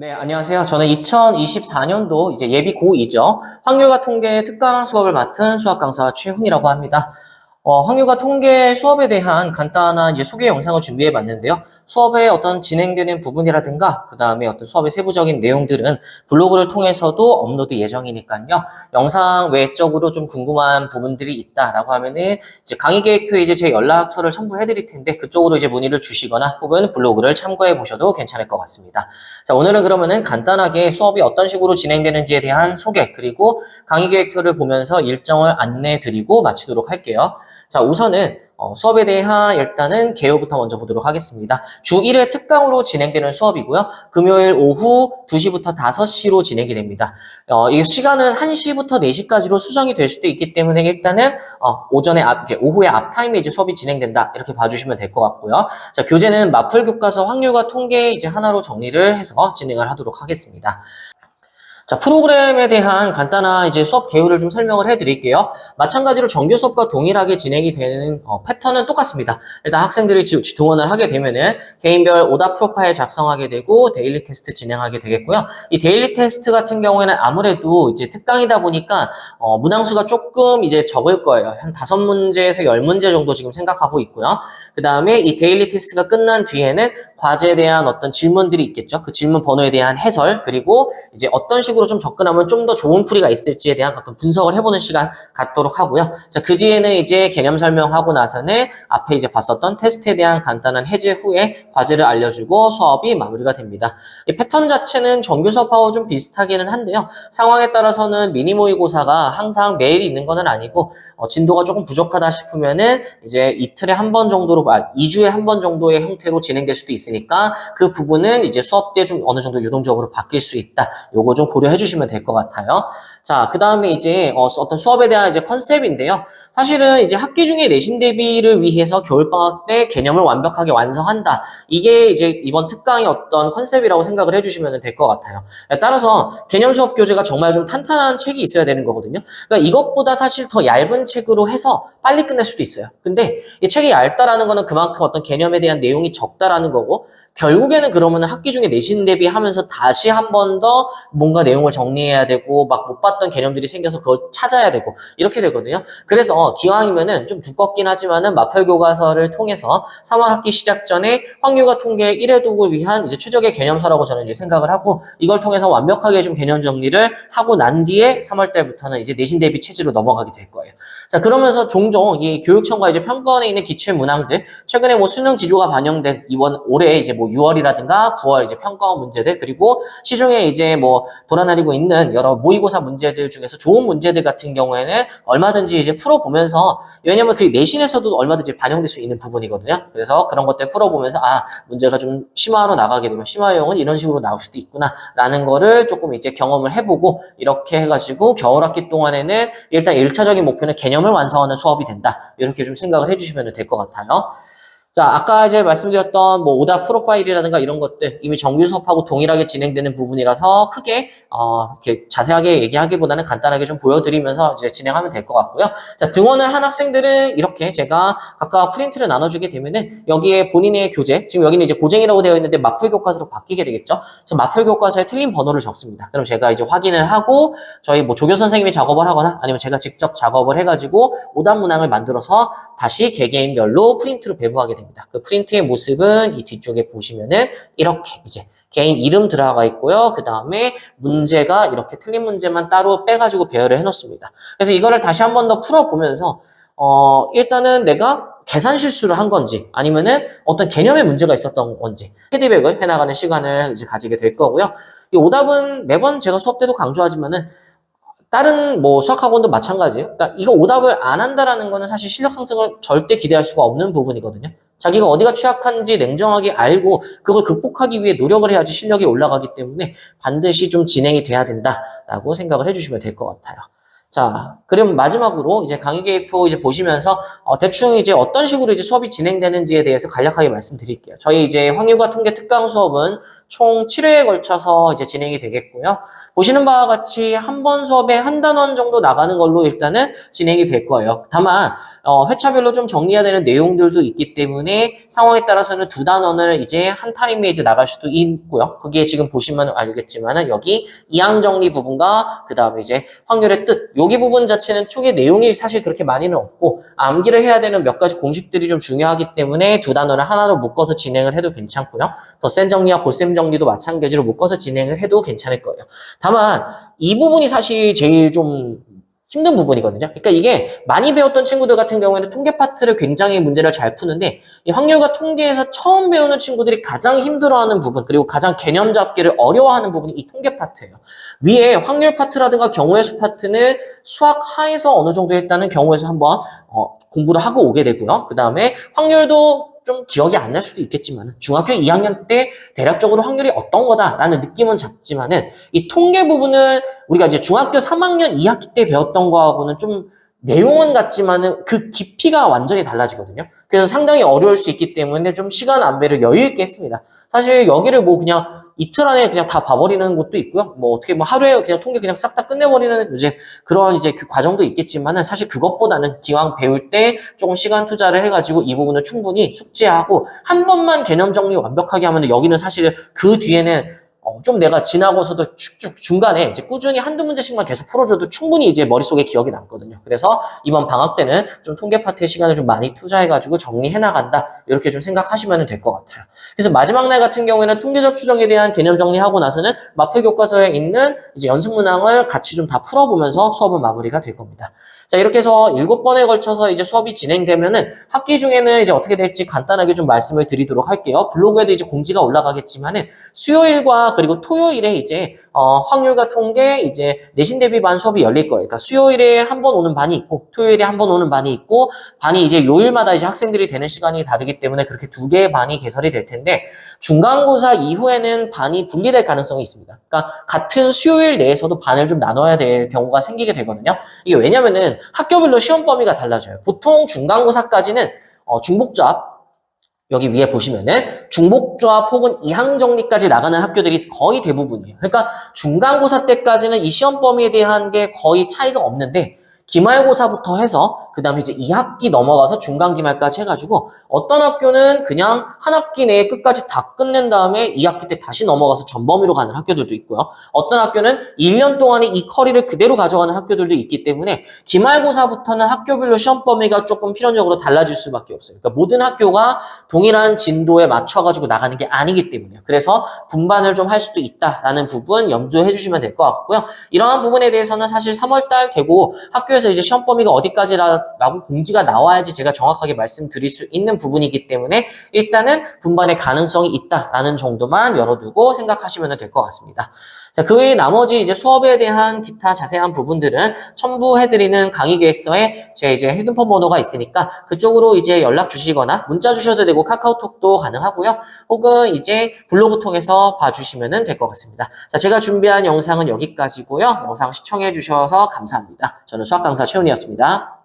네, 안녕하세요. 저는 2024년도 이제 예비 고2죠. 확률과 통계 특강 수업을 맡은 수학 강사 최훈이라고 합니다. 어, 확률과 통계 수업에 대한 간단한 이제 소개 영상을 준비해 봤는데요. 수업에 어떤 진행되는 부분이라든가, 그 다음에 어떤 수업의 세부적인 내용들은 블로그를 통해서도 업로드 예정이니까요. 영상 외적으로 좀 궁금한 부분들이 있다라고 하면은 이제 강의 계획표에 이제 제 연락처를 첨부해 드릴 텐데 그쪽으로 이제 문의를 주시거나 혹은 블로그를 참고해 보셔도 괜찮을 것 같습니다. 자, 오늘은 그러면은 간단하게 수업이 어떤 식으로 진행되는지에 대한 소개, 그리고 강의 계획표를 보면서 일정을 안내 드리고 마치도록 할게요. 자, 우선은 어, 수업에 대한 일단은 개요부터 먼저 보도록 하겠습니다. 주 1회 특강으로 진행되는 수업이고요. 금요일 오후 2시부터 5시로 진행이 됩니다. 어, 이 시간은 1시부터 4시까지로 수정이 될 수도 있기 때문에 일단은 어, 오전에 앞, 오후에 앞 타임에 이제 수업이 진행된다. 이렇게 봐주시면 될 것 같고요. 자, 교재는 마플 교과서 확률과 통계 이제 하나로 정리를 해서 진행을 하도록 하겠습니다. 자, 프로그램에 대한 간단한 이제 수업 개요를 좀 설명을 해 드릴게요. 마찬가지로 정규 수업과 동일하게 진행이 되는 어, 패턴은 똑같습니다. 일단 학생들이 지- 등원을 하게 되면은 개인별 오답 프로파일 작성하게 되고 데일리 테스트 진행하게 되겠고요. 이 데일리 테스트 같은 경우에는 아무래도 이제 특강이다 보니까 어, 문항수가 조금 이제 적을 거예요. 한 다섯 문제에서 열 문제 정도 지금 생각하고 있고요. 그 다음에 이 데일리 테스트가 끝난 뒤에는 과제에 대한 어떤 질문들이 있겠죠. 그 질문 번호에 대한 해설 그리고 이제 어떤 식으로 좀 접근하면 좀 더 좋은 풀이가 있을지에 대한 어떤 분석을 해보는 시간 갖도록 하고요. 자, 그 뒤에는 이제 개념 설명하고 나서는 앞에 이제 봤었던 테스트에 대한 간단한 해제 후에 과제를 알려주고 수업이 마무리가 됩니다. 이 패턴 자체는 정규 수업하고 좀 비슷하기는 한데요. 상황에 따라서는 미니 모의고사가 항상 매일 있는 건 아니고 어, 진도가 조금 부족하다 싶으면은 이제 이틀에 한 번 정도로, 아, 2주에 한 번 정도의 형태로 진행될 수도 있 으니까 그 부분은 이제 수업 때 좀 어느 정도 유동적으로 바뀔 수 있다. 요거 좀 고려해 주시면 될 것 같아요. 자, 그 다음에 이제 어, 어떤 수업에 대한 이제 컨셉인데요. 사실은 이제 학기 중에 내신 대비를 위해서 겨울방학 때 개념을 완벽하게 완성한다. 이게 이제 이번 특강의 어떤 컨셉이라고 생각을 해주시면 될 것 같아요. 따라서 개념 수업 교재가 정말 좀 탄탄한 책이 있어야 되는 거거든요. 그러니까 이것보다 사실 더 얇은 책으로 해서 빨리 끝낼 수도 있어요. 근데 이 책이 얇다라는 거는 그만큼 어떤 개념에 대한 내용이 적다라는 거고 결국에는 그러면 학기 중에 내신 대비하면서 다시 한 번 더 뭔가 내용을 정리해야 되고 막 못 봤던 개념들이 생겨서 그걸 찾아야 되고 이렇게 되거든요. 그래서 기왕이면은 좀 두껍긴 하지만은 마플 교과서를 통해서 3월 학기 시작 전에 확률과 통계 1회 독을 위한 이제 최적의 개념서라고 저는 이제 생각을 하고 이걸 통해서 완벽하게 좀 개념 정리를 하고 난 뒤에 3월 달부터는 이제 내신 대비 체제로 넘어가게 될 거예요. 자, 그러면서 종종 이 교육청과 이제 평가원에 있는 기출 문항들 최근에 뭐 수능 지조가 반영된 이번 올해 이제 뭐 6월이라든가 9월 이제 평가원 문제들 그리고 시중에 이제 뭐 돌아다니고 있는 여러 모의고사 문제들 중에서 좋은 문제들 같은 경우에는 얼마든지 이제 풀어보면서 왜냐면 그 내신에서도 얼마든지 반영될 수 있는 부분이거든요. 그래서 그런 것들 풀어보면서 아 문제가 좀 심화로 나가게 되면 심화형은 이런 식으로 나올 수도 있구나라는 거를 조금 이제 경험을 해보고 이렇게 해가지고 겨울 학기 동안에는 일단 1차적인 목표는 개념을 완성하는 수업이 된다. 이렇게 좀 생각을 해주시면 될 것 같아요. 자, 아까 이제 말씀드렸던 뭐 오답 프로파일이라든가 이런 것들 이미 정규 수업하고 동일하게 진행되는 부분이라서 크게 어, 이렇게 자세하게 얘기하기보다는 간단하게 좀 보여드리면서 이제 진행하면 될 것 같고요. 자, 등원을 한 학생들은 이렇게 제가 각각 프린트를 나눠주게 되면은 여기에 본인의 교재, 지금 여기는 이제 고쟁이라고 되어 있는데 마플 교과서로 바뀌게 되겠죠. 그래서 마플 교과서에 틀린 번호를 적습니다. 그럼 제가 이제 확인을 하고 저희 뭐 조교 선생님이 작업을 하거나 아니면 제가 직접 작업을 해가지고 오답 문항을 만들어서 다시 개개인별로 프린트로 배부하게 됩니다. 그 프린트의 모습은 이 뒤쪽에 보시면은 이렇게 이제 개인 이름 들어가 있고요. 그 다음에 문제가 이렇게 틀린 문제만 따로 빼가지고 배열을 해놓습니다. 그래서 이거를 다시 한 번 더 풀어보면서 어 일단은 내가 계산 실수를 한 건지 아니면은 어떤 개념의 문제가 있었던 건지 피드백을 해나가는 시간을 이제 가지게 될 거고요. 이 오답은 매번 제가 수업 때도 강조하지만은 다른 뭐 수학학원도 마찬가지예요. 그러니까 이거 오답을 안 한다라는 거는 사실 실력 상승을 절대 기대할 수가 없는 부분이거든요. 자기가 어디가 취약한지 냉정하게 알고 그걸 극복하기 위해 노력을 해야지 실력이 올라가기 때문에 반드시 좀 진행이 돼야 된다라고 생각을 해주시면 될 것 같아요. 자, 그럼 마지막으로 이제 강의 계획표 이제 보시면서 어, 대충 이제 어떤 식으로 이제 수업이 진행되는지에 대해서 간략하게 말씀드릴게요. 저희 이제 확률과 통계 특강 수업은 총 7회에 걸쳐서 이제 진행이 되겠고요. 보시는 바와 같이 한 번 수업에 한 단원 정도 나가는 걸로 일단은 진행이 될 거예요. 다만 어, 회차별로 좀 정리해야 되는 내용들도 있기 때문에 상황에 따라서는 두 단원을 이제 한 타임에 이제 나갈 수도 있고요. 그게 지금 보시면 알겠지만은 여기 이항 정리 부분과 그 다음에 이제 확률의 뜻 여기 부분 자체는 초기 내용이 사실 그렇게 많이는 없고 암기를 해야 되는 몇 가지 공식들이 좀 중요하기 때문에 두 단원을 하나로 묶어서 진행을 해도 괜찮고요. 더 센 정리와 골셈 정리도 마찬가지로 묶어서 진행을 해도 괜찮을 거예요. 다만 이 부분이 사실 제일 좀 힘든 부분이거든요. 그러니까 이게 많이 배웠던 친구들 같은 경우에는 통계 파트를 굉장히 문제를 잘 푸는데 이 확률과 통계에서 처음 배우는 친구들이 가장 힘들어하는 부분 그리고 가장 개념 잡기를 어려워하는 부분이 이 통계 파트예요. 위에 확률 파트라든가 경우의 수 파트는 수학 하에서 어느 정도 일단은 경우의 수 한번 어, 공부를 하고 오게 되고요. 그 다음에 확률도 좀 기억이 안 날 수도 있겠지만 중학교 2학년 때 대략적으로 확률이 어떤 거다라는 느낌은 잡지만은 이 통계 부분은 우리가 이제 중학교 3학년 2학기 때 배웠던 거하고는 좀 내용은 같지만은 그 깊이가 완전히 달라지거든요. 그래서 상당히 어려울 수 있기 때문에 좀 시간 안배를 여유 있게 했습니다. 사실 여기를 뭐 그냥 이틀 안에 그냥 다 봐버리는 것도 있고요. 뭐 어떻게 뭐 하루에 그냥 통계 그냥 싹 다 끝내버리는 이제 그런 이제 그 과정도 있겠지만은 사실 그것보다는 기왕 배울 때 조금 시간 투자를 해가지고 이 부분을 충분히 숙지하고 한 번만 개념 정리 완벽하게 하면 여기는 사실 그 뒤에는 어, 좀 내가 지나고서도 쭉쭉 중간에 이제 꾸준히 한두 문제씩만 계속 풀어줘도 충분히 이제 머릿속에 기억이 남거든요. 그래서 이번 방학 때는 좀 통계 파트에 시간을 좀 많이 투자해가지고 정리해 나간다. 이렇게 좀 생각하시면 될 것 같아요. 그래서 마지막 날 같은 경우에는 통계적 추정에 대한 개념 정리하고 나서는 마플 교과서에 있는 이제 연습 문항을 같이 좀 다 풀어보면서 수업은 마무리가 될 겁니다. 자, 이렇게 해서 일곱 번에 걸쳐서 이제 수업이 진행되면은 학기 중에는 이제 어떻게 될지 간단하게 좀 말씀을 드리도록 할게요. 블로그에도 이제 공지가 올라가겠지만은 수요일과 그리고 토요일에 이제 어, 확률과 통계 이제 내신 대비 반 수업이 열릴 거예요. 그러니까 수요일에 한 번 오는 반이 있고 토요일에 한 번 오는 반이 있고 반이 이제 요일마다 이제 학생들이 되는 시간이 다르기 때문에 그렇게 두 개의 반이 개설이 될 텐데 중간고사 이후에는 반이 분리될 가능성이 있습니다. 그러니까 같은 수요일 내에서도 반을 좀 나눠야 될 경우가 생기게 되거든요. 이게 왜냐면은 학교별로 시험 범위가 달라져요. 보통 중간고사까지는 어, 중복잡 여기 위에 보시면은 중복조합 혹은 이항정리까지 나가는 학교들이 거의 대부분이에요. 그러니까 중간고사 때까지는 이 시험 범위에 대한 게 거의 차이가 없는데 기말고사부터 해서 그 다음에 이제 2학기 넘어가서 중간기말까지 해가지고 어떤 학교는 그냥 한 학기 내에 끝까지 다 끝낸 다음에 2학기 때 다시 넘어가서 전범위로 가는 학교들도 있고요. 어떤 학교는 1년 동안에 이 커리를 그대로 가져가는 학교들도 있기 때문에 기말고사부터는 학교별로 시험 범위가 조금 필연적으로 달라질 수밖에 없어요. 그러니까 모든 학교가 동일한 진도에 맞춰가지고 나가는 게 아니기 때문에요. 그래서 분반을 좀 할 수도 있다라는 부분 염두해 주시면 될 것 같고요. 이러한 부분에 대해서는 사실 3월달 되고 학교에서 이제 시험 범위가 어디까지 라고 공지가 나와야지 제가 정확하게 말씀드릴 수 있는 부분이기 때문에 일단은 분반의 가능성이 있다라는 정도만 열어두고 생각하시면 될 것 같습니다. 자, 그 외에 나머지 이제 수업에 대한 기타 자세한 부분들은 첨부해드리는 강의 계획서에 제 이제 핸드폰 번호가 있으니까 그쪽으로 이제 연락 주시거나 문자 주셔도 되고 카카오톡도 가능하고요. 혹은 이제 블로그 통해서 봐주시면 될 것 같습니다. 자, 제가 준비한 영상은 여기까지고요. 영상 시청해 주셔서 감사합니다. 저는 수학 강사 최훈이었습니다.